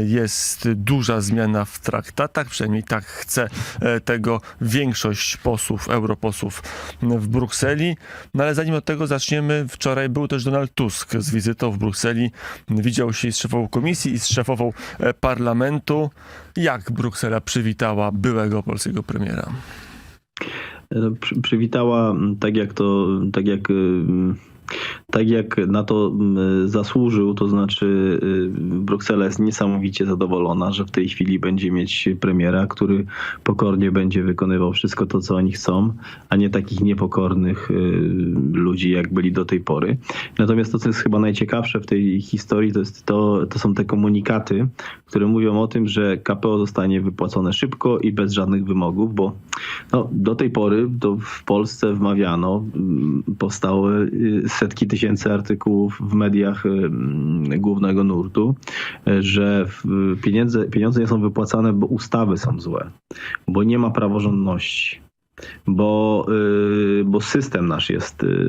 jest duża zmiana w traktatach, przynajmniej tak chce e, tego większość posłów, europosłów w Brukseli. No ale zanim od tego zaczniemy, wczoraj był też Donald Tusk z wizytą w Brukseli. Widział się z szefową komisji i z szefową e, parlamentu. Jak Bruksela przywitała byłego polskiego premiera? No, przy- przywitała tak jak to, tak jak, ym, tak jak na to m, zasłużył, to znaczy y, Bruksela jest niesamowicie zadowolona, że w tej chwili będzie mieć premiera, który pokornie będzie wykonywał wszystko to, co oni chcą, a nie takich niepokornych y, ludzi, jak byli do tej pory. Natomiast to, co jest chyba najciekawsze w tej historii, to, jest to, to są te komunikaty, które mówią o tym, że KPO zostanie wypłacone szybko i bez żadnych wymogów, bo no, do tej pory to w Polsce wmawiano, mm, powstały setki tysięcy artykułów w mediach y, mm, głównego nurtu, y, że pieniądze, pieniądze nie są wypłacane, bo ustawy są złe, bo nie ma praworządności. Bo, y, bo system nasz jest y,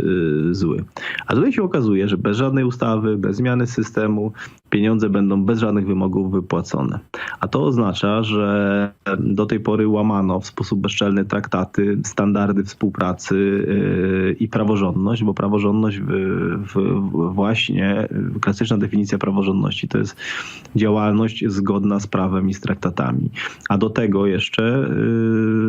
zły. A tutaj się okazuje, że bez żadnej ustawy, bez zmiany systemu, pieniądze będą bez żadnych wymogów wypłacone. A to oznacza, że do tej pory łamano w sposób bezczelny traktaty, standardy współpracy i praworządność, bo praworządność w, w, właśnie, klasyczna definicja praworządności to jest działalność zgodna z prawem i z traktatami. A do tego jeszcze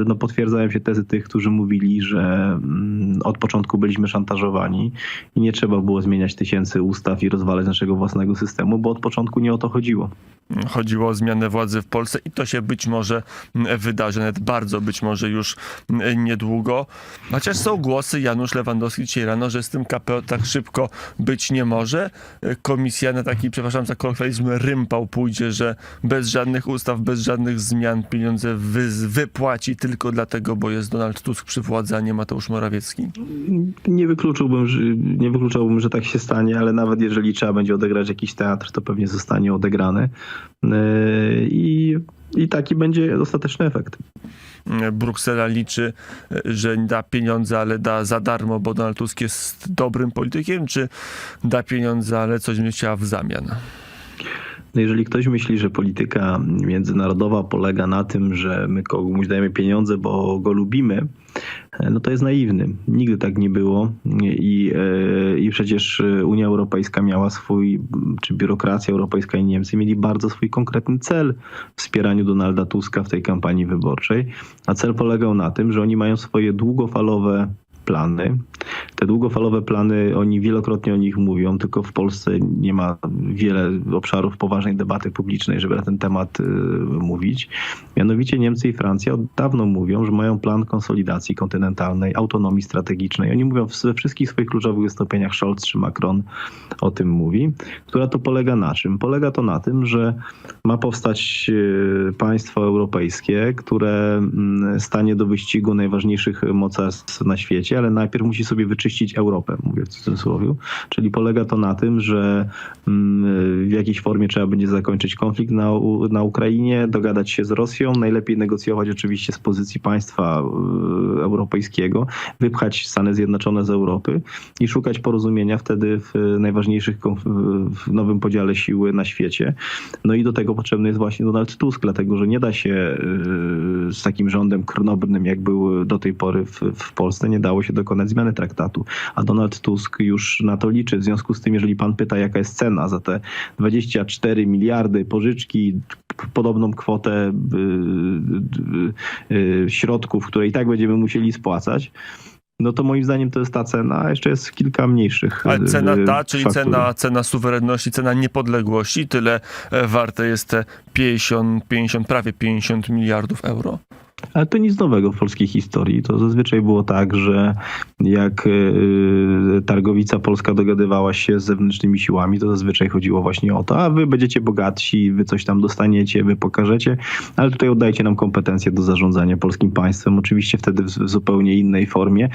no, potwierdzają się tezy tych, którzy mówili, że mm, od początku byliśmy szantażowani i nie trzeba było zmieniać tysięcy ustaw i rozwalać naszego własnego systemu, bo od początku nie o to chodziło. Chodziło o zmianę władzy w Polsce i to się być może mm, wydarzy, nawet bardzo być może już mm, niedługo. Chociaż są głosy, Janusz Lewandowski dzisiaj rano, że z tym KPO tak szybko być nie może. Komisja na taki, przepraszam za kolokwializm, rympał pójdzie, że bez żadnych ustaw, bez żadnych zmian pieniądze wy, wypłaci tylko dlatego, bo jest Donald Tusk przy władzy, a nie Mateusz Morawiecki. Nie wykluczyłbym, że, nie wykluczałbym, że tak się stanie, ale nawet jeżeli trzeba będzie odegrać jakiś teatr, to pewnie zostanie odegrany. Yy, I, i taki będzie ostateczny efekt. Bruksela liczy, że da pieniądze, ale da za darmo, bo Donald Tusk jest dobrym politykiem, czy da pieniądze, ale coś będzie chciała w zamian? No jeżeli ktoś myśli, że polityka międzynarodowa polega na tym, że my komuś dajemy pieniądze, bo go lubimy, no to jest naiwny. Nigdy tak nie było i, e, i przecież Unia Europejska miała swój, czy biurokracja europejska i Niemcy mieli bardzo swój konkretny cel w wspieraniu Donalda Tuska w tej kampanii wyborczej, a cel polegał na tym, że oni mają swoje długofalowe plany. Te długofalowe plany, oni wielokrotnie o nich mówią, tylko w Polsce nie ma wiele obszarów poważnej debaty publicznej, żeby na ten temat y, mówić. Mianowicie Niemcy i Francja od dawno mówią, że mają plan konsolidacji kontynentalnej, autonomii strategicznej. Oni mówią we wszystkich swoich kluczowych wystąpieniach, Scholz czy Macron o tym mówi, która to polega na czym? Polega to na tym, że ma powstać y, państwo europejskie, które mm, stanie do wyścigu najważniejszych mocarstw na świecie, ale najpierw musi sobie wyczyścić Europę, mówię w cudzysłowie. Czyli polega to na tym, że mm, w jakiejś formie trzeba będzie zakończyć konflikt na, na Ukrainie, dogadać się z Rosją, najlepiej negocjować oczywiście z pozycji państwa y, europejskiego, wypchać Stany Zjednoczone z Europy i szukać porozumienia wtedy w najważniejszych w nowym podziale siły na świecie. No i do tego potrzebny jest właśnie Donald Tusk, dlatego że nie da się y, z takim rządem krnobnym, jak był do tej pory w, w Polsce, nie dało się dokonać zmiany traktatu. A Donald Tusk już na to liczy. W związku z tym, jeżeli pan pyta, jaka jest cena za te 24 miliardy pożyczki, podobną kwotę y, y, y, środków, które i tak będziemy musieli spłacać, no to moim zdaniem to jest ta cena, a jeszcze jest kilka mniejszych. Ale cena ta, czyli faktur. cena, cena suwerenności, cena niepodległości, tyle e, warte jest te 50, 50, prawie 50 miliardów euro? Ale to nic nowego w polskiej historii. To zazwyczaj było tak, że jak y, targowica polska dogadywała się z zewnętrznymi siłami, to zazwyczaj chodziło właśnie o to, a wy będziecie bogatsi, wy coś tam dostaniecie, wy pokażecie, ale tutaj oddajcie nam kompetencje do zarządzania polskim państwem, oczywiście wtedy w, zupełnie innej formie.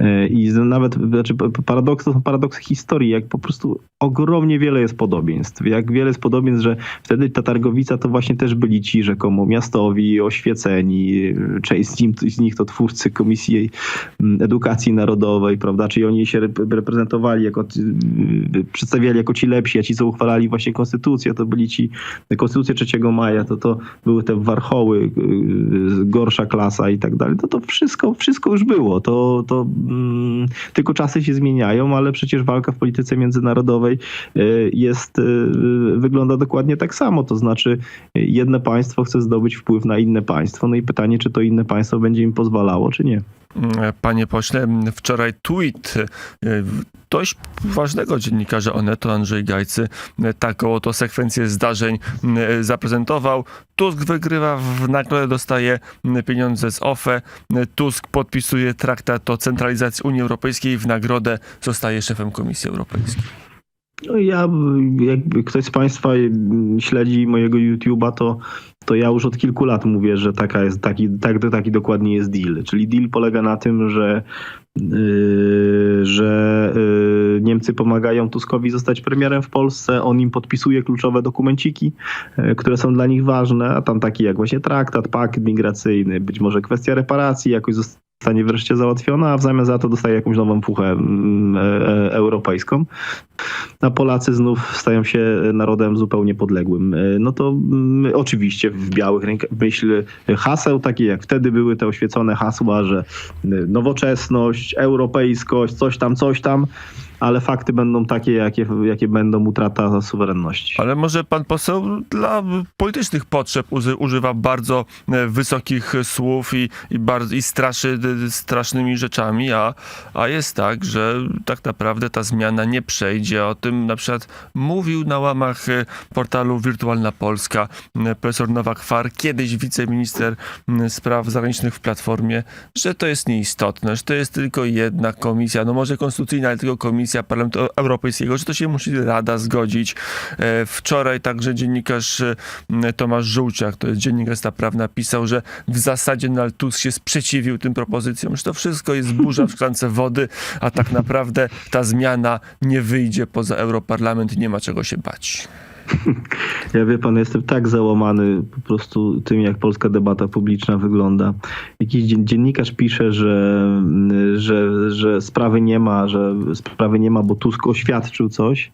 Y, I nawet, znaczy paradoks, to są paradoksy historii, jak po prostu ogromnie wiele jest podobieństw. Jak wiele jest podobieństw, że wtedy ta targowica to właśnie też byli ci rzekomo miastowi, oświeceni, część z, nim, z nich to twórcy Komisji mm, Edukacji Narodowej, prawda, czyli oni się rep- reprezentowali jako, y, przedstawiali jako ci lepsi, a ci, co uchwalali właśnie konstytucję, to byli ci, konstytucję 3 maja, to to były te warchoły, y, gorsza klasa i tak dalej. No to wszystko, wszystko już było. To, to mm, tylko czasy się zmieniają, ale przecież walka w polityce międzynarodowej y, jest, y, wygląda dokładnie tak samo. To znaczy, y, jedno państwo chce zdobyć wpływ na inne państwo. No i pytanie, czy to inne państwo będzie im pozwalało, czy nie. Panie pośle, wczoraj tweet e, dość ważnego dziennikarza Onetu, Andrzej Gajcy, e, taką oto sekwencję zdarzeń e, zaprezentował. Tusk wygrywa, w nagrodę dostaje pieniądze z OFE. Tusk podpisuje traktat o centralizacji Unii Europejskiej, w nagrodę zostaje szefem Komisji Europejskiej. No ja, jakby ktoś z Państwa śledzi mojego YouTube'a, to, to ja już od kilku lat mówię, że taka jest, taki, tak, taki dokładnie jest deal. Czyli deal polega na tym, że, yy, że yy, Niemcy pomagają Tuskowi zostać premierem w Polsce, on im podpisuje kluczowe dokumenciki, yy, które są dla nich ważne, a tam takie jak właśnie traktat, pakt migracyjny, być może kwestia reparacji jakoś zostanie wreszcie załatwiona, a w zamian za to dostaje jakąś nową puchę mm, e, e, europejską a Polacy znów stają się narodem zupełnie podległym. No to mm, oczywiście w białych rękach, myśl haseł, takie jak wtedy były te oświecone hasła, że nowoczesność, europejskość, coś tam, coś tam, ale fakty będą takie, jakie, jakie będą utrata suwerenności. Ale może pan poseł dla politycznych potrzeb używa bardzo e, wysokich słów i, i, bardzo, i straszy strasznymi rzeczami, a, a jest tak, że tak naprawdę ta zmiana nie przejdzie. O tym na przykład mówił na łamach e, portalu Wirtualna Polska e, profesor Nowak Far, kiedyś wiceminister spraw zagranicznych w Platformie, że to jest nieistotne, że to jest tylko jedna komisja, no może konstytucyjna, ale tylko komisja Parlamentu Europejskiego, że to się musi Rada zgodzić. E, Wczoraj także dziennikarz e, Tomasz Żółciak, to jest dziennikarstwa prawna, pisał, że w zasadzie Donald Tusk się sprzeciwił tym propozycjom, że to wszystko jest burza w szklance wody, a tak naprawdę ta zmiana nie wyjdzie poza Europarlament nie ma czego się bać. Ja wie pan, jestem tak załamany po prostu tym, jak polska debata publiczna wygląda. Jakiś dzien- dziennikarz pisze, że, że, że sprawy nie ma, że sprawy nie ma, bo Tusk oświadczył coś,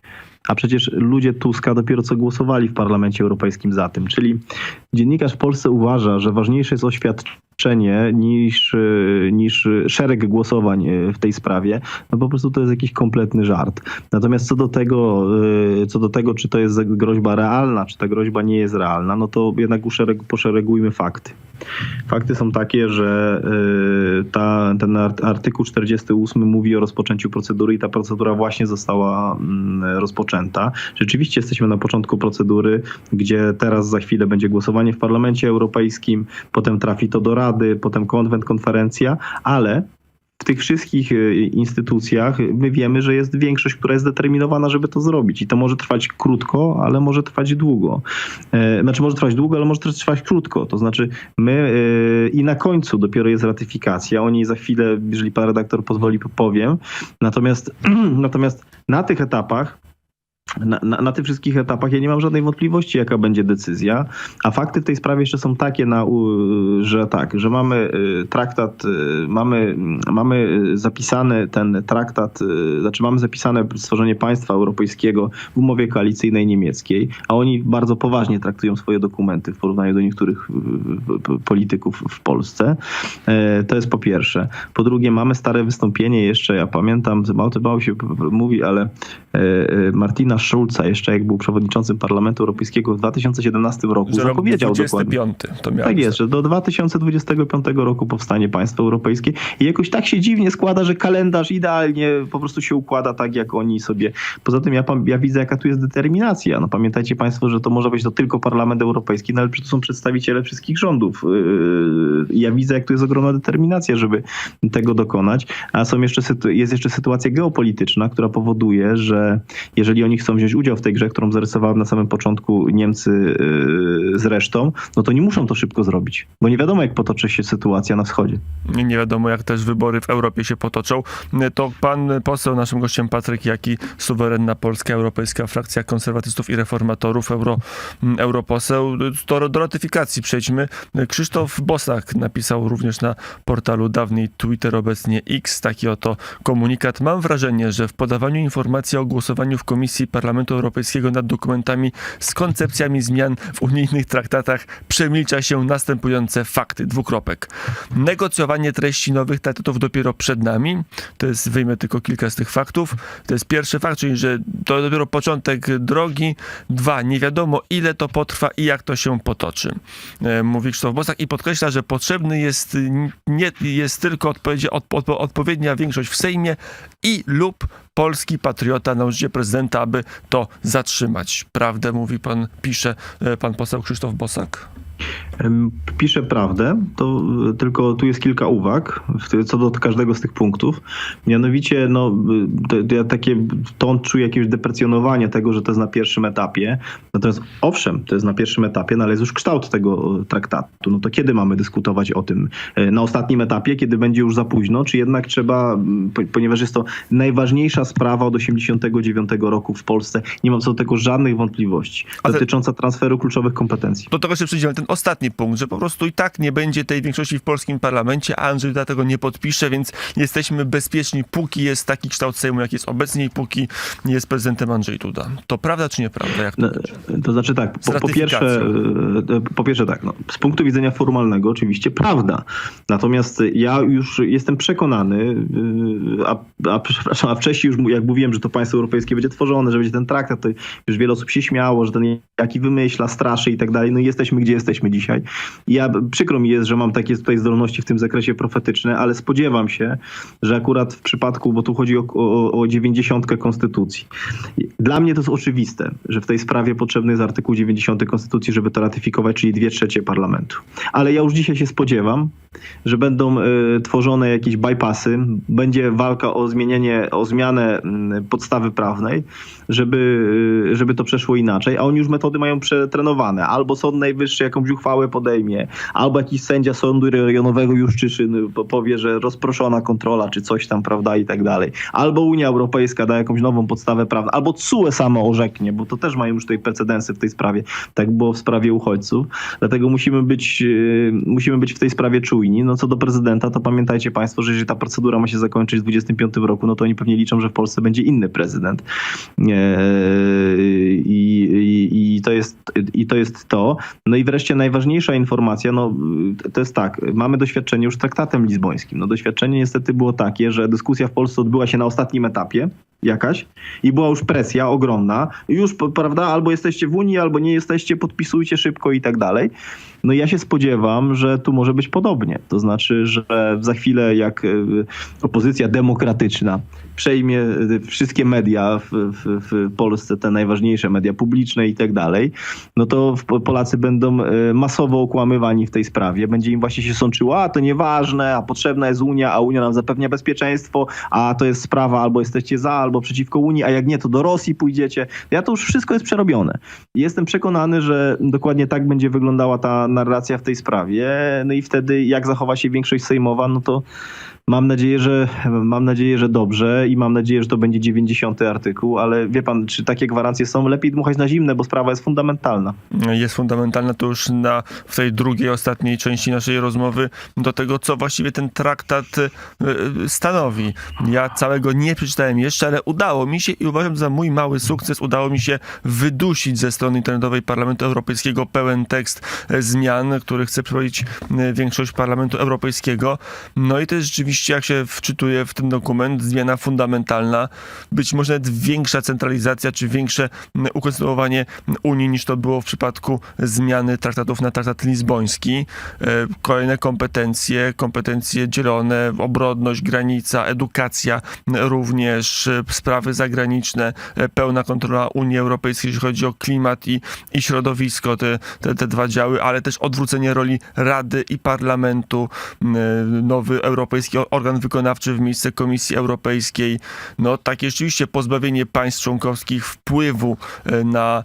a przecież ludzie Tuska dopiero co głosowali w Parlamencie Europejskim za tym. Czyli dziennikarz w Polsce uważa, że ważniejsze jest oświadczenie niż, y, niż szereg głosowań y, w tej sprawie, no po prostu to jest jakiś kompletny żart. Natomiast co do tego, y, co do tego czy to jest groźba realna, czy ta groźba nie jest realna, no to jednak uszereg, poszeregujmy fakty. Fakty są takie, że ta, ten art- artykuł 48 mówi o rozpoczęciu procedury i ta procedura właśnie została mm, rozpoczęta. Rzeczywiście jesteśmy na początku procedury, gdzie teraz za chwilę będzie głosowanie w Parlamencie Europejskim, potem trafi to do Rady, potem konwent, konferencja, ale w tych wszystkich y, instytucjach my wiemy, że jest większość, która jest zdeterminowana, żeby to zrobić. I to może trwać krótko, ale może trwać długo. E, Znaczy może trwać długo, ale może też trwać krótko. To znaczy my e, i na końcu dopiero jest ratyfikacja. O niej za chwilę, jeżeli pan redaktor pozwoli, powiem. Natomiast, natomiast na tych etapach na, na, na tych wszystkich etapach ja nie mam żadnej wątpliwości, jaka będzie decyzja, a fakty w tej sprawie jeszcze są takie, na, że tak, że mamy y, traktat, y, mamy, mamy zapisany ten traktat, y, znaczy mamy zapisane stworzenie państwa europejskiego w umowie koalicyjnej niemieckiej, a oni bardzo poważnie traktują swoje dokumenty w porównaniu do niektórych y, y, polityków w Polsce. E, To jest po pierwsze. Po drugie, mamy stare wystąpienie jeszcze, ja pamiętam, mało się mówi, ale e, e, Martina Schulza, jeszcze jak był przewodniczącym Parlamentu Europejskiego w 2017 roku, Że zapowiedział dokładnie. 25 to miał Tak jest, że do 2025 roku powstanie państwo europejskie i jakoś tak się dziwnie składa, że kalendarz idealnie po prostu się układa tak, jak oni sobie. Poza tym ja, ja widzę, jaka tu jest determinacja. No pamiętajcie państwo, że to może być to tylko Parlament Europejski, no ale to są przedstawiciele wszystkich rządów. Yy, Ja widzę, jak tu jest ogromna determinacja, żeby tego dokonać, a są jeszcze jest jeszcze sytuacja geopolityczna, która powoduje, że jeżeli oni chcą chcą wziąć udział w tej grze, którą zarysowałem na samym początku Niemcy yy, z resztą, no to nie muszą to szybko zrobić, bo nie wiadomo, jak potoczy się sytuacja na wschodzie. Nie wiadomo, jak też wybory w Europie się potoczą. To pan poseł, naszym gościem Patryk Jaki, suwerenna Polska Europejska Frakcja Konserwatystów i Reformatorów, euro, europoseł. To do ratyfikacji przejdźmy. Krzysztof Bosak napisał również na portalu dawniej Twitter, obecnie X, taki oto komunikat. Mam wrażenie, że w podawaniu informacji o głosowaniu w Komisji Parlamentu Europejskiego nad dokumentami z koncepcjami zmian w unijnych traktatach przemilcza się następujące fakty. Dwukropek. Negocjowanie treści nowych traktatów dopiero przed nami. To jest, wyjmę tylko kilka z tych faktów. To jest pierwszy fakt, czyli że to dopiero początek drogi. Dwa, nie wiadomo ile to potrwa i jak to się potoczy. E, Mówi Krzysztof Bosak i podkreśla, że potrzebny jest, nie jest tylko odpowiedzi, odpo, odpowiednia większość w Sejmie i lub polski patriota na użycie prezydenta, aby to zatrzymać. Prawdę mówi pan, pisze e, pan poseł Krzysztof Bosak. Piszę prawdę, to y, tylko tu jest kilka uwag co do każdego z tych punktów. Mianowicie, no, y, to, to ja takie ton czuję jakiegoś deprecjonowania tego, że to jest na pierwszym etapie. Natomiast owszem, to jest na pierwszym etapie, no ale jest już kształt tego y, traktatu. No to kiedy mamy dyskutować o tym? Y, Na ostatnim etapie, kiedy będzie już za późno, czy jednak trzeba, po- ponieważ jest to najważniejsza sprawa od 89 roku w Polsce, nie mam co do tego żadnych wątpliwości, dotycząca transferu kluczowych kompetencji. Do tego się przyjdziemy, ten ostatni punkt, że po prostu i tak nie będzie tej większości w polskim parlamencie, a Andrzej Duda tego nie podpisze, więc jesteśmy bezpieczni, póki jest taki kształt Sejmu, jak jest obecnie i póki jest prezydentem Andrzej Duda. To prawda czy nieprawda? Jak to No? To znaczy tak, po, po, pierwsze, e, po pierwsze tak, no, z punktu widzenia formalnego oczywiście prawda. Natomiast ja już jestem przekonany, e, a, a, przepraszam, a wcześniej już jak mówiłem, że to państwo europejskie będzie tworzone, że będzie ten traktat, to już wiele osób się śmiało, że ten jaki wymyśla, straszy i tak dalej. No i jesteśmy gdzie jesteśmy dzisiaj. I Ja, przykro mi jest, że mam takie tutaj zdolności w tym zakresie profetyczne, ale spodziewam się, że akurat w przypadku, bo tu chodzi o, o, o 90 konstytucji. Dla mnie to jest oczywiste, że w tej sprawie potrzebny jest artykuł 90 Konstytucji, żeby to ratyfikować, czyli dwie trzecie parlamentu. Ale ja już dzisiaj się spodziewam, że będą y, tworzone jakieś bypassy, będzie walka o zmienienie, o zmianę y, podstawy prawnej, żeby, y, żeby to przeszło inaczej, a oni już metody mają przetrenowane. Albo Sąd Najwyższy jakąś uchwałę podejmie, albo jakiś sędzia sądu rejonowego już czyszy, y, powie, że rozproszona kontrola, czy coś tam, prawda, i tak dalej. Albo Unia Europejska da jakąś nową podstawę prawną, albo CUE samo orzeknie, bo to też mają już tutaj precedensy w tej sprawie, tak było w sprawie uchodźców. Dlatego musimy być, yy, musimy być w tej sprawie czujni. No co do prezydenta, to pamiętajcie Państwo, że jeżeli ta procedura ma się zakończyć w 2025 roku, no to oni pewnie liczą, że w Polsce będzie inny prezydent. Yy, I, i, to, jest, I to jest to. No i wreszcie najważniejsza informacja, no to jest tak, mamy doświadczenie już z traktatem lizbońskim. No doświadczenie niestety było takie, że dyskusja w Polsce odbyła się na ostatnim etapie jakaś i była już presja ogromna. Już, prawda, albo jesteście w Unii, albo nie jesteście, podpisujcie szybko i tak dalej. No ja się spodziewam, że tu może być podobnie. To znaczy, że za chwilę jak y, opozycja demokratyczna przejmie y, wszystkie media w, w, w Polsce, te najważniejsze media publiczne i tak dalej, no to Polacy będą y, masowo okłamywani w tej sprawie. Będzie im właśnie się sączyło, a to nieważne, a potrzebna jest Unia, a Unia nam zapewnia bezpieczeństwo, a to jest sprawa albo jesteście za, albo przeciwko Unii, a jak nie, to do Rosji pójdziecie. Ja to już wszystko jest przerobione. Jestem przekonany, że dokładnie tak będzie wyglądała ta narracja w tej sprawie. No i wtedy jak zachowa się większość sejmowa, no to mam nadzieję, że mam nadzieję, że dobrze i mam nadzieję, że to będzie 90 artykuł, ale wie pan, czy takie gwarancje są? Lepiej dmuchać na zimne, bo sprawa jest fundamentalna. jest fundamentalna to już na, w tej drugiej, ostatniej części naszej rozmowy do tego, co właściwie ten traktat e, stanowi. Ja całego nie przeczytałem jeszcze, ale udało mi się i uważam za mój mały sukces, udało mi się wydusić ze strony internetowej Parlamentu Europejskiego pełen tekst e, zmian, który chce przeprowadzić e, większość Parlamentu Europejskiego. No i to jest rzeczywiście, jak się wczytuje w ten dokument, zmiana fundamentalna, być może nawet większa centralizacja, czy większe m, ukonstytuowanie Unii niż to było w przypadku zmiany traktatów na traktat lizboński. E, Kolejne kompetencje, kompetencje dzielone, obrodność, granica, edukacja m, również, e, sprawy zagraniczne, e, pełna kontrola Unii Europejskiej, jeśli chodzi o klimat i, i środowisko, te, te, te dwa działy, ale też odwrócenie roli Rady i Parlamentu, m, e, nowy Europejski organ wykonawczy w miejsce Komisji Europejskiej. No takie rzeczywiście pozbawienie państw członkowskich wpływu e, na,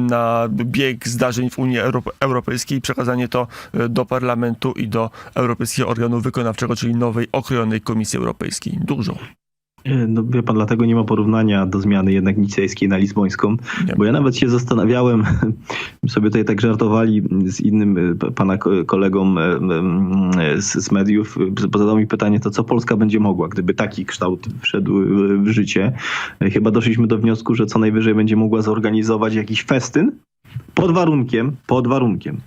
na bieg zdarzeń w Unii Europe- Europejskiej i przekazanie to e, do parlamentu i do Europejskiego Organu Wykonawczego, czyli nowej, okrojonej Komisji Europejskiej. Dużo. No wie pan, dlatego nie ma porównania do zmiany jednak nicejskiej na lizbońską, Nie. bo ja nawet się zastanawiałem, sobie tutaj tak żartowali z innym e, pana ko- kolegą e, e, z, z mediów, e, zadał mi pytanie, to co Polska będzie mogła, gdyby taki kształt wszedł e, w życie. E, Chyba doszliśmy do wniosku, że co najwyżej będzie mogła zorganizować jakiś festyn, pod warunkiem, pod warunkiem,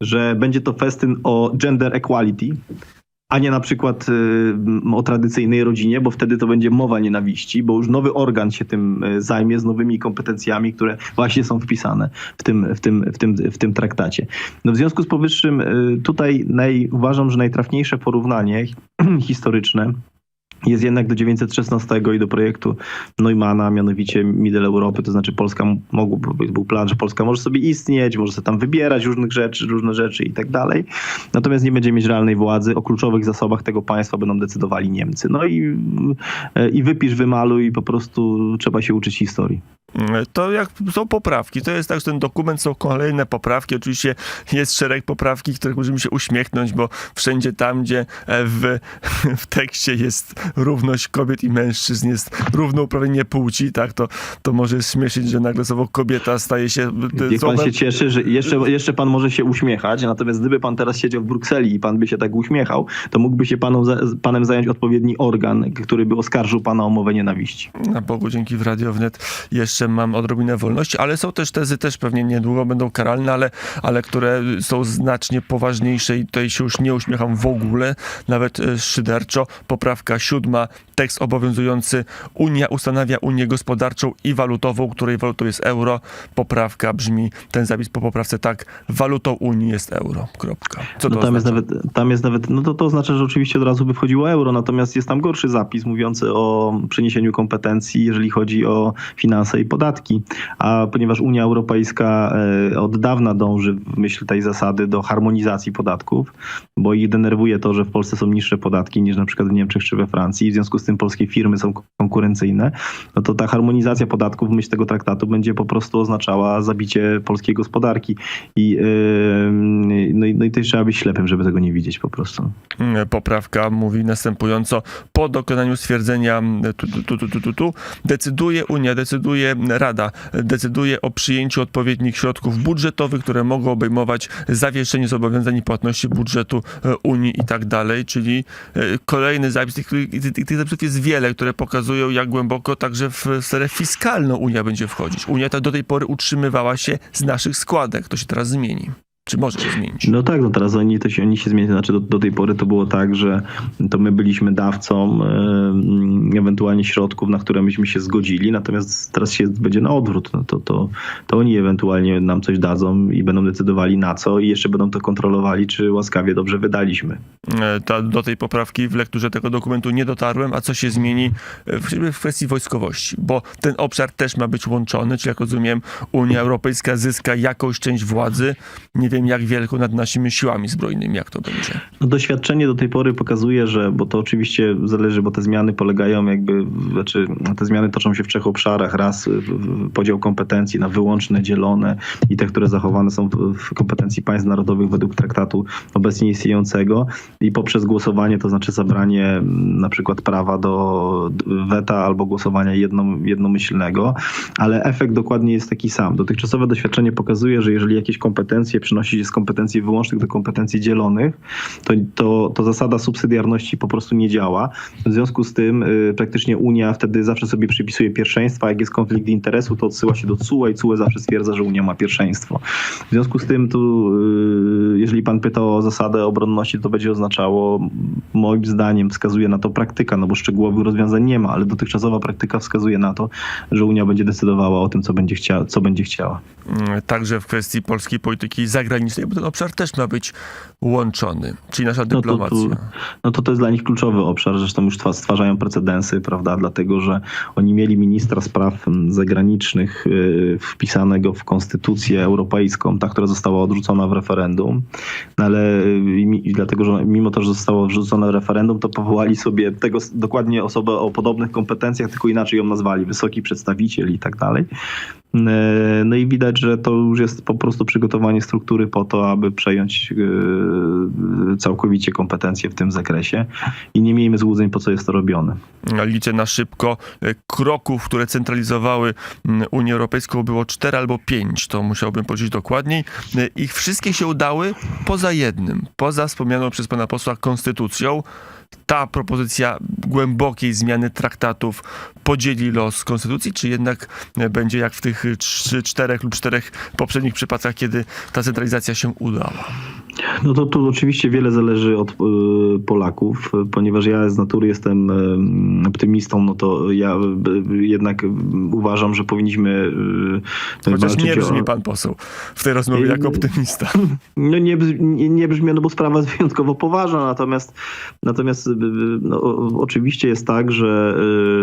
że będzie to festyn o gender equality, a nie na przykład y, o tradycyjnej rodzinie, bo wtedy to będzie mowa nienawiści, bo już nowy organ się tym y, zajmie z nowymi kompetencjami, które właśnie są wpisane w tym, w tym, w tym, w tym traktacie. No w związku z powyższym y, tutaj naj, uważam, że najtrafniejsze porównanie historyczne jest jednak do 916 i do projektu Neumana, mianowicie Middle Europy, to znaczy Polska mogła, był plan, że Polska może sobie istnieć, może sobie tam wybierać różnych rzeczy, różne rzeczy i tak dalej. Natomiast nie będzie mieć realnej władzy. O kluczowych zasobach tego państwa będą decydowali Niemcy. No i, i wypisz, wymaluj i po prostu trzeba się uczyć historii. To jak są poprawki, to jest tak, że ten dokument są kolejne poprawki. Oczywiście jest szereg poprawki, których możemy się uśmiechnąć, bo wszędzie tam, gdzie e, w, w tekście jest równość kobiet i mężczyzn, jest równouprawnienie płci, tak, to, to może śmieszyć, że nagle słowo kobieta staje się... Niech pan się cieszy, że jeszcze, jeszcze pan może się uśmiechać, natomiast gdyby pan teraz siedział w Brukseli i pan by się tak uśmiechał, to mógłby się panom, panem zająć odpowiedni organ, który by oskarżył pana o mowę nienawiści. Na Bogu dzięki w Radio Wnet jeszcze mam odrobinę wolności, ale są też tezy, też pewnie niedługo będą karalne, ale, ale które są znacznie poważniejsze i tutaj się już nie uśmiecham w ogóle, nawet e, szyderczo. Poprawka siódma, tekst obowiązujący Unia ustanawia Unię gospodarczą i walutową, której walutą jest euro. Poprawka brzmi, ten zapis po poprawce tak, walutą Unii jest euro. Kropka. Co to no tam, jest oznacza? nawet, tam jest nawet, no to, to oznacza, że oczywiście od razu by wchodziło euro, natomiast jest tam gorszy zapis mówiący o przeniesieniu kompetencji, jeżeli chodzi o finanse i podatki. A ponieważ Unia Europejska e, od dawna dąży w myśl tej zasady do harmonizacji podatków, bo ich denerwuje to, że w Polsce są niższe podatki niż na przykład w Niemczech czy we Francji, i w związku z tym polskie firmy są konkurencyjne, no to ta harmonizacja podatków w myśl tego traktatu będzie po prostu oznaczała zabicie polskiej gospodarki. I, yy, no, i, no i tutaj trzeba być ślepym, żeby tego nie widzieć po prostu. Mm, Poprawka mówi następująco. Po dokonaniu stwierdzenia tu, tu, tu, tu, tu, tu, decyduje Unia, decyduje Rada, decyduje o przyjęciu odpowiednich środków budżetowych, które mogą obejmować zawieszenie zobowiązań i płatności budżetu e, Unii i tak dalej, czyli e, kolejny zapis. Tych, tych, tych- zapisów jest wiele, które pokazują, jak głęboko także w sferę fiskalną Unia będzie wchodzić. Unia tak do tej pory utrzymywała się z naszych składek. To się teraz zmieni. Czy może się zmienić? No tak, no teraz oni, to się, oni się zmieniają. Znaczy do, do tej pory to było tak, że to my byliśmy dawcą e, ewentualnie środków, na które myśmy się zgodzili, natomiast teraz się będzie na odwrót. No to, to, to oni ewentualnie nam coś dadzą i będą decydowali na co i jeszcze będą to kontrolowali, czy łaskawie dobrze wydaliśmy. E, ta, do tej poprawki w lekturze tego dokumentu nie dotarłem, a co się zmieni w, w kwestii wojskowości, bo ten obszar też ma być łączony, czyli jak rozumiem Unia Europejska zyska jakąś część władzy, nie wiem jak wielką nad naszymi siłami zbrojnymi, jak to będzie. No, doświadczenie do tej pory pokazuje, że, bo to oczywiście zależy, bo te zmiany polegają jakby, znaczy te zmiany toczą się w trzech obszarach. Raz podział kompetencji na wyłączne, dzielone i te, które zachowane są w, kompetencji państw narodowych według traktatu obecnie istniejącego i poprzez głosowanie, to znaczy zabranie na przykład prawa do weta albo głosowania jedno, jednomyślnego, ale efekt dokładnie jest taki sam. Dotychczasowe doświadczenie pokazuje, że jeżeli jakieś kompetencje przenosi się z kompetencji wyłącznych do kompetencji dzielonych, to, to, to zasada subsydiarności po prostu nie działa. W związku z tym y, praktycznie Unia wtedy zawsze sobie przypisuje pierwszeństwa. Jak jest konflikt interesu, to odsyła się do CUE i CUE zawsze stwierdza, że Unia ma pierwszeństwo. W związku z tym tu, y, jeżeli pan pyta o zasadę obronności, to będzie oznaczało, moim zdaniem wskazuje na to praktyka, no bo szczegółowych rozwiązań nie ma, ale dotychczasowa praktyka wskazuje na to, że Unia będzie decydowała o tym, co będzie, chcia, co będzie chciała. Także w kwestii polskiej polityki zagranicznej, bo ten obszar też ma być łączony, czyli nasza No to, dyplomacja. tu, no to to jest dla nich kluczowy obszar, zresztą już twa- stwarzają precedensy, prawda, dlatego że oni mieli ministra spraw zagranicznych y, wpisanego w konstytucję europejską, ta, która została odrzucona w referendum no ale y, dlatego, że mimo to, że zostało wrzucone referendum, to powołali sobie tego dokładnie osobę o podobnych kompetencjach, tylko inaczej ją nazwali, wysoki przedstawiciel i tak dalej. E, No i widać, że to już jest po prostu przygotowanie struktury po to, aby przejąć e, całkowicie kompetencje w tym zakresie i nie miejmy złudzeń, po co jest to robione. Liczę na szybko. E, Kroków, które centralizowały Unię Europejską było cztery albo pięć, to musiałbym powiedzieć dokładniej. Ich wszystkie się udały poza jednym, poza wspomnianą przez pana posła konstytucją. Ta propozycja głębokiej zmiany traktatów podzieli los konstytucji, czy jednak e, będzie jak w tych trzy, czterech lub czterech poprzednich przypadkach, kiedy ta centralizacja się udała? No to tu oczywiście wiele zależy od y, Polaków, ponieważ ja z natury jestem y, optymistą, no to ja y, jednak uważam, że powinniśmy Chociaż nie o- brzmi pan poseł w tej rozmowie jak optymista. No nie, brzmi- nie, nie brzmi, no bo sprawa jest wyjątkowo poważna, natomiast, natomiast no, o- oczywiście jest tak, że,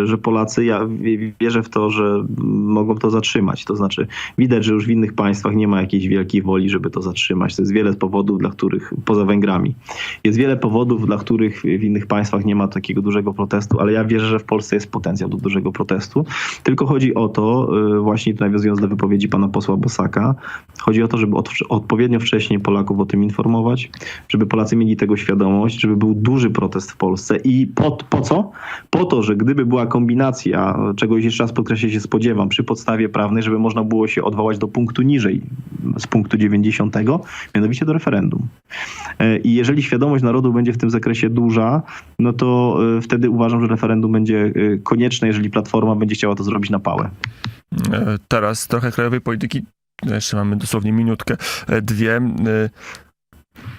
że Polacy, ja wie- wierzę w to, że mogą to zatrzymać. To znaczy widać, że już w innych państwach nie ma jakiejś wielkiej woli, żeby to zatrzymać. To jest wiele powodów, dla których, poza Węgrami, jest wiele powodów, dla których w innych państwach nie ma takiego dużego protestu, ale ja wierzę, że w Polsce jest potencjał do dużego protestu. Tylko chodzi o to, y, właśnie tu nawiązując do wypowiedzi pana posła Bosaka, chodzi o to, żeby od, odpowiednio wcześnie Polaków o tym informować, żeby Polacy mieli tego świadomość, żeby był duży protest w Polsce i po, po co? Po to, że gdyby była kombinacja, czegoś jeszcze raz podkreślę się spodziewam, przy podstawie prawnej, żeby można było się odwołać do punktu niżej, z punktu 90, mianowicie do referendum. E, I jeżeli świadomość narodu będzie w tym zakresie duża, no to e, wtedy uważam, że referendum będzie e, konieczne, jeżeli Platforma będzie chciała to zrobić na pałę. Teraz trochę krajowej polityki. Jeszcze mamy dosłownie minutkę, dwie.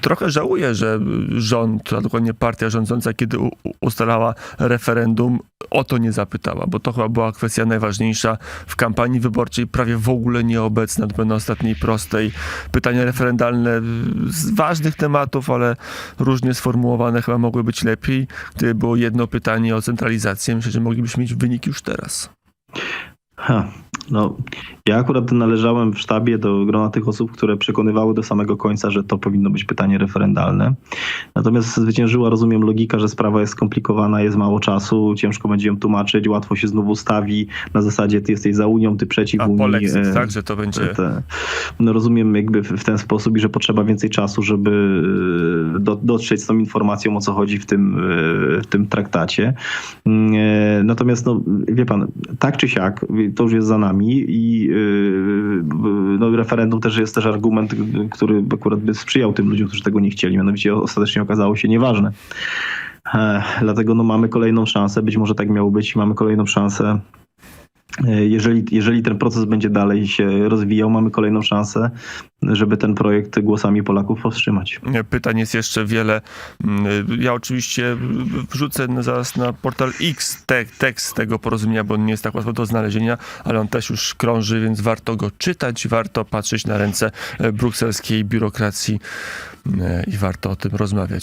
Trochę żałuję, że rząd, a dokładnie partia rządząca, kiedy ustalała referendum, o to nie zapytała, bo to chyba była kwestia najważniejsza w kampanii wyborczej, prawie w ogóle nieobecna, na ostatniej prostej. Pytania referendalne z ważnych tematów, ale różnie sformułowane chyba mogły być lepiej. Gdyby było jedno pytanie o centralizację, myślę, że moglibyśmy mieć wynik już teraz. Ha, no, ja akurat należałem w sztabie do grona tych osób, które przekonywały do samego końca, że to powinno być pytanie referendalne. Natomiast zwyciężyła, rozumiem, logika, że sprawa jest skomplikowana, jest mało czasu, ciężko będzie ją tłumaczyć, łatwo się znów ustawi na zasadzie ty jesteś za Unią, ty przeciw A Unii. polexit, e, tak, że to będzie... te, no rozumiem jakby w, w ten sposób i że potrzeba więcej czasu, żeby e, do, dotrzeć z tą informacją o co chodzi w tym, e, w tym traktacie. Mm, e, Natomiast no, wie pan, tak czy siak, to już jest za nami i e, no, referendum też jest też argument, który akurat by sprzyjał tym ludziom, którzy tego nie chcieli. Mianowicie ostatecznie okazało się nieważne. E, Dlatego no, mamy kolejną szansę, być może tak miało być mamy kolejną szansę jeżeli, jeżeli ten proces będzie dalej się rozwijał, mamy kolejną szansę, żeby ten projekt głosami Polaków powstrzymać. Pytań jest jeszcze wiele. Mm, Ja oczywiście wrzucę zaraz na portal X te, tekst tego porozumienia, bo on nie jest tak łatwo do znalezienia, ale on też już krąży, więc warto go czytać, warto patrzeć na ręce e, brukselskiej biurokracji e, i warto o tym rozmawiać.